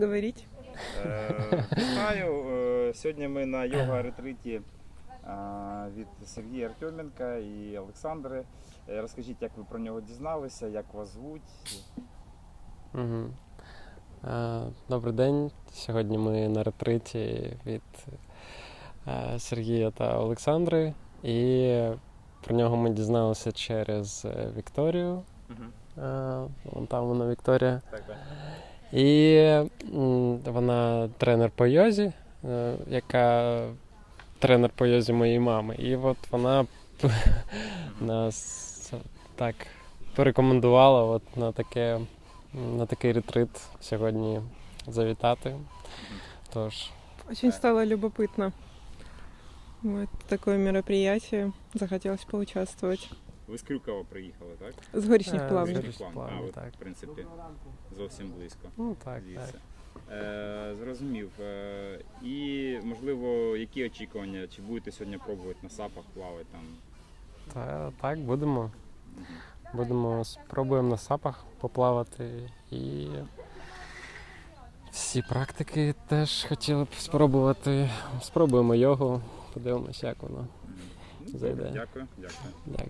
говорить. Е, Вітаю. Е, Сьогодні ми на йога ретриті е, від Сергія Артеменка і Олександри. Розкажіть, як ви про нього дізналися, як вас звуть? Угу. Добрий день. Сьогодні ми на ретриті від Сергія та Олександри. І про нього ми дізналися через Вікторію. Вон там вона Вікторія. Так, так. І вона тренер по йозі, е, яка тренер по йозі моєї мами. І от вона нас так порекомендувала от на, таке, на такий ретрит сьогодні завітати. Тож, Очень стало любопытно. Вот такое мероприятие. Захотелось поучаствовать. Ви з Крюкова приїхали, так? С горичных Е, плавней. з Горішніх Горішніх Плавнів. Плавнів, А, от, так. в принципі, зовсім близько. ну так, звідси. так. Е, зрозумів. Е, і, можливо, які очікування? Чи будете сьогодні пробувати на сапах плавати там? Та, так, будемо. Будемо спробуємо на сапах поплавати і всі практики теж хотіли б спробувати. Спробуємо йогу, подивимося, як воно. Ну, Зайде. Дякую, дякую. Як.